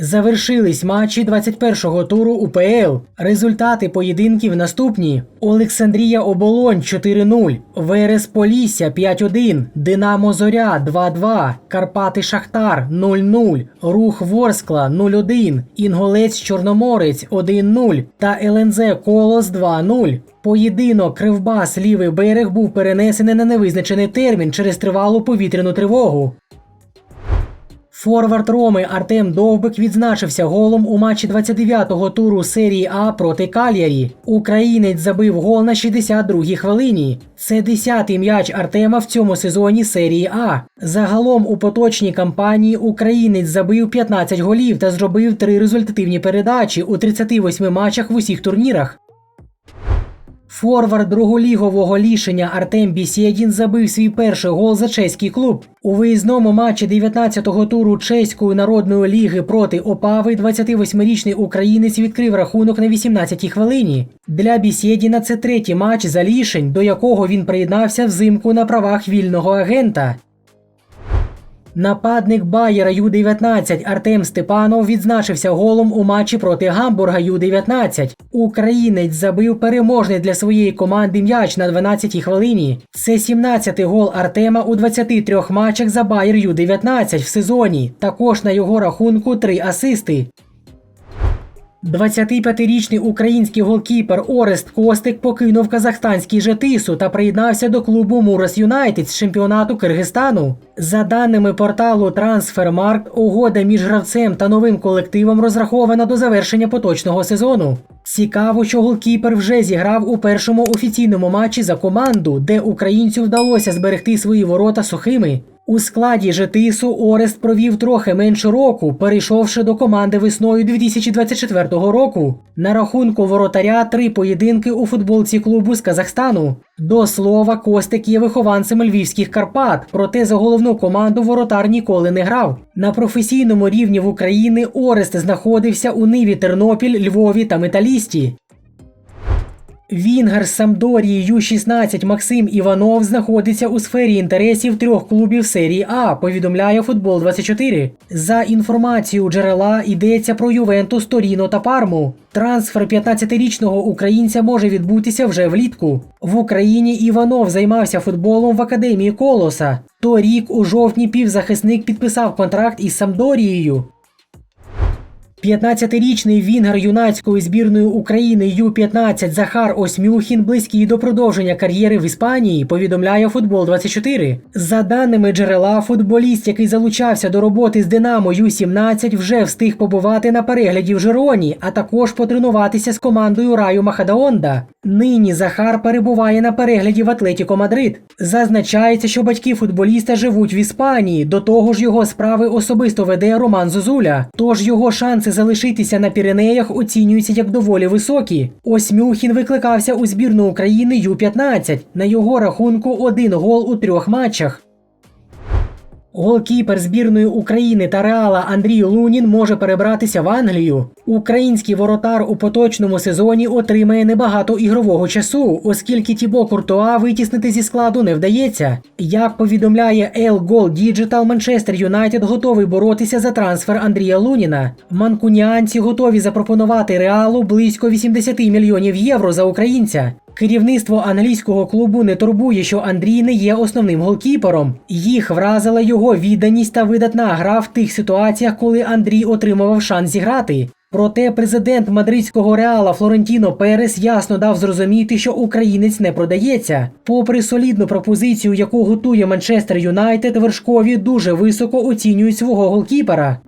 Завершились матчі 21-го туру УПЛ. Результати поєдинків наступні: Олександрія Оболонь 4-0, Верес Полісся 5-1, Динамо Зоря 2-2, Карпати Шахтар 0-0, Рух Ворскла 0-1, Інголець Чорноморець 1-0 та ЛНЗ Колос 2-0. Поєдинок Кривбас Лівий берег був перенесений на невизначений термін через тривалу повітряну тривогу. Форвард Роми Артем Довбик відзначився голом у матчі 29-го туру серії А проти Кальярі. Українець забив гол на 62-й хвилині. Це 10-й м'яч Артема в цьому сезоні серії А. Загалом у поточній кампанії українець забив 15 голів та зробив три результативні передачі у 38 матчах в усіх турнірах. Форвард друголігового лішення Артем Бісєдін забив свій перший гол за чеський клуб. У виїзному матчі 19-го туру чеської народної ліги проти Опави 28-річний українець відкрив рахунок на 18-й хвилині. Для Бісєдіна це третій матч за лішень, до якого він приєднався взимку на правах вільного агента. Нападник Байера Ю-19 Артем Степанов відзначився голом у матчі проти Гамбурга Ю-19. Українець забив переможний для своєї команди м'яч на 12-й хвилині. Це 17-й гол Артема у 23 матчах за Байер Ю-19 в сезоні. Також на його рахунку три асисти. 25-річний український голкіпер Орест Костик покинув казахстанський Жетису та приєднався до клубу Мурас Юнайтед з чемпіонату Киргизстану. За даними порталу Трансфермаркт, угода між гравцем та новим колективом розрахована до завершення поточного сезону. Цікаво, що голкіпер вже зіграв у першому офіційному матчі за команду, де українцю вдалося зберегти свої ворота сухими. У складі Жетису Орест провів трохи менше року, перейшовши до команди весною 2024 року. На рахунку воротаря три поєдинки у футболці клубу з Казахстану. До слова, Костик є вихованцем львівських Карпат, проте за головну команду воротар ніколи не грав. На професійному рівні в Україні Орест знаходився у Ниві Тернопіль, Львові та Металісті. Вінгер з Самдорії Ю-16 Максим Іванов знаходиться у сфері інтересів трьох клубів серії А, повідомляє Футбол 24. За інформацією джерела йдеться про Ювентус, Торіно та Парму. Трансфер 15-річного українця може відбутися вже влітку. В Україні Іванов займався футболом в академії Колоса. Торік у жовтні півзахисник підписав контракт із Самдорією. 15-річний вінгер юнацької збірної України Ю-15 Захар Осьмюхін близький до продовження кар'єри в Іспанії, повідомляє Футбол 24 За даними джерела, футболіст, який залучався до роботи з Динамо Ю-17, вже встиг побувати на перегляді в Жероні, а також потренуватися з командою Раю Махадаонда. Нині Захар перебуває на перегляді в Атлетіко Мадрид. Зазначається, що батьки футболіста живуть в Іспанії. До того ж, його справи особисто веде Роман Зозуля. Тож його шанси залишитися на Піренеях оцінюються як доволі високі. Ось Мюхін викликався у збірну України Ю-15. На його рахунку один гол у трьох матчах. Голкіпер збірної України та Реала Андрій Лунін може перебратися в Англію. Український воротар у поточному сезоні отримає небагато ігрового часу, оскільки Тібо Куртуа витіснити зі складу не вдається. Як повідомляє El Goal Digital, Манчестер Юнайтед готовий боротися за трансфер Андрія Луніна. Манкуніанці готові запропонувати реалу близько 80 мільйонів євро за українця. Керівництво англійського клубу не турбує, що Андрій не є основним голкіпером. Їх вразила його відданість та видатна гра в тих ситуаціях, коли Андрій отримував шанс зіграти. Проте президент мадридського реала Флорентіно Перес ясно дав зрозуміти, що українець не продається. Попри солідну пропозицію, яку готує Манчестер Юнайтед, вершкові дуже високо оцінюють свого голкіпера.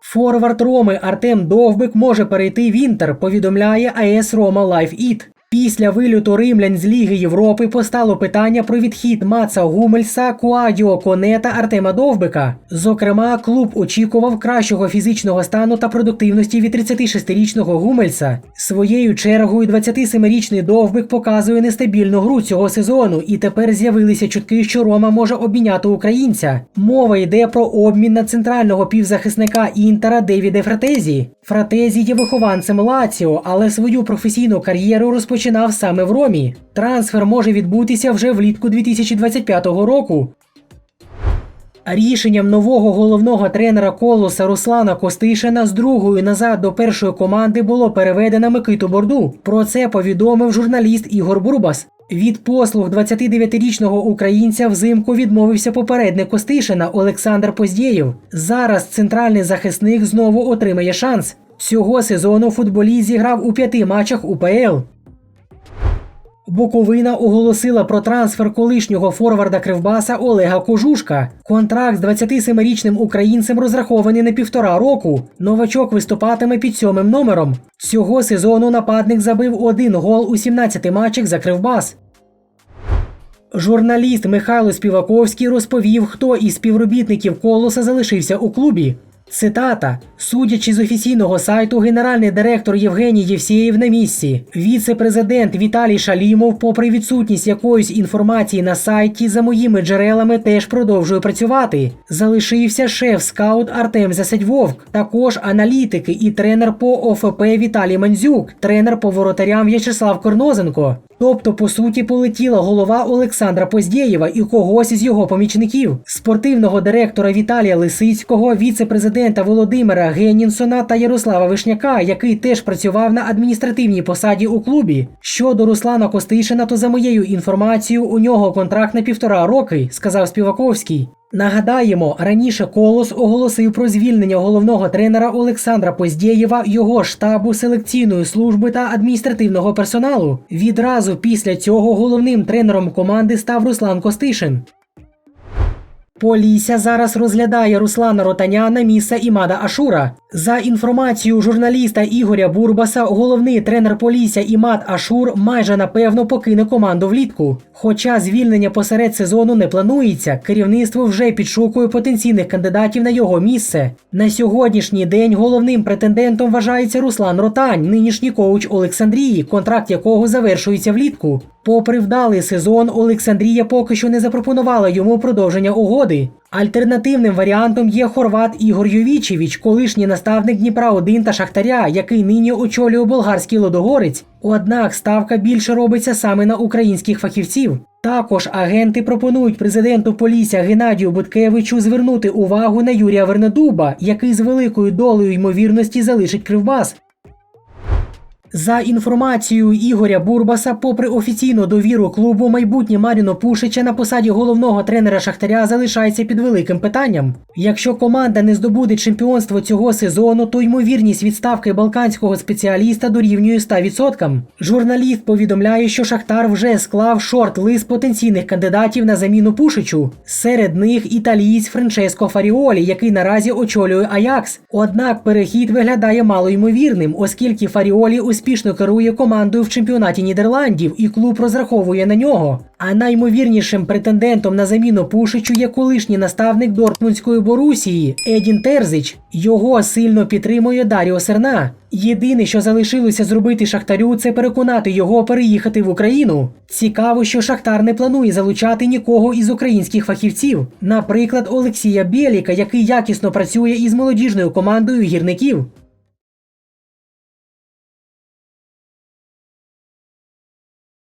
Форвард Роми Артем Довбик може перейти в Інтер, повідомляє АЕС Рома Лайф Іт. Після вильоту римлян з Ліги Європи постало питання про відхід Маца Гумельса, Куадіо Коне та Артема Довбика. Зокрема, клуб очікував кращого фізичного стану та продуктивності від 36-річного Гумельса. Своєю чергою 27-річний Довбик показує нестабільну гру цього сезону, і тепер з'явилися чутки, що Рома може обміняти українця. Мова йде про обмін на центрального півзахисника Інтера Девіде Фратезі. Фратезі є вихованцем Лаціо, але свою професійну кар'єру розпочинав саме в Ромі. Трансфер може відбутися вже влітку 2025 року. Рішенням нового головного тренера колоса Руслана Костишина з другої назад до першої команди було переведено Микиту Борду. Про це повідомив журналіст Ігор Бурбас. Від послуг 29-річного українця взимку відмовився попередник Костишина Олександр Поздєєв. Зараз центральний захисник знову отримає шанс. Цього сезону футболіст зіграв у п'яти матчах УПЛ. Буковина оголосила про трансфер колишнього форварда Кривбаса Олега Кожушка. Контракт з 27-річним українцем розрахований на півтора року. Новачок виступатиме під сьомим номером. Цього сезону нападник забив один гол у 17 матчах за Кривбас. Журналіст Михайло Співаковський розповів, хто із співробітників колоса залишився у клубі. Цитата: судячи з офіційного сайту, генеральний директор Євгеній Євсєєв на місці. Віце-президент Віталій Шалімов, попри відсутність якоїсь інформації на сайті, за моїми джерелами теж продовжує працювати. Залишився шеф-скаут Артем Засадьвовк, також аналітики і тренер по ОФП Віталій Мандзюк, тренер по воротарям В'ячеслав Корнозенко. Тобто, по суті, полетіла голова Олександра Поздєєва і когось із його помічників, спортивного директора Віталія Лисицького, віце-президента Володимира Генінсона та Ярослава Вишняка, який теж працював на адміністративній посаді у клубі. Щодо Руслана Костишина, то за моєю інформацією, у нього контракт на півтора роки, сказав Співаковський. Нагадаємо, раніше Колос оголосив про звільнення головного тренера Олександра Поздєєва, його штабу селекційної служби та адміністративного персоналу. Відразу після цього головним тренером команди став Руслан Костишин. Полісся зараз розглядає Руслана Ротаня на місце Імада Ашура. За інформацією журналіста Ігоря Бурбаса, головний тренер Полісся Імад Ашур майже напевно покине команду влітку. Хоча звільнення посеред сезону не планується, керівництво вже підшукує потенційних кандидатів на його місце. На сьогоднішній день головним претендентом вважається Руслан Ротань, нинішній коуч Олександрії, контракт якого завершується влітку. Попри вдалий сезон, Олександрія поки що не запропонувала йому продовження угоди. Альтернативним варіантом є хорват Ігор Йовічевич, колишній наставник Дніпра 1 та Шахтаря, який нині очолює болгарський лодогорець. Однак ставка більше робиться саме на українських фахівців. Також агенти пропонують президенту Полісся Геннадію Буткевичу звернути увагу на Юрія Вернедуба, який з великою долею ймовірності залишить Кривбас. За інформацією Ігоря Бурбаса, попри офіційну довіру клубу, майбутнє Маріно Пушича на посаді головного тренера Шахтаря залишається під великим питанням. Якщо команда не здобуде чемпіонство цього сезону, то ймовірність відставки балканського спеціаліста дорівнює 100%. Журналіст повідомляє, що Шахтар вже склав шорт-лист потенційних кандидатів на заміну Пушичу. Серед них італієць Франческо Фаріолі, який наразі очолює Аякс. Однак перехід виглядає малоймовірним, оскільки Фаріолі успішно керує командою в чемпіонаті Нідерландів, і клуб розраховує на нього. А наймовірнішим претендентом на заміну Пушичу є колишній наставник Дортмундської Борусії Едін Терзич. Його сильно підтримує Даріо Серна. Єдине, що залишилося зробити Шахтарю, це переконати його переїхати в Україну. Цікаво, що Шахтар не планує залучати нікого із українських фахівців, наприклад, Олексія Бєліка, який якісно працює із молодіжною командою гірників.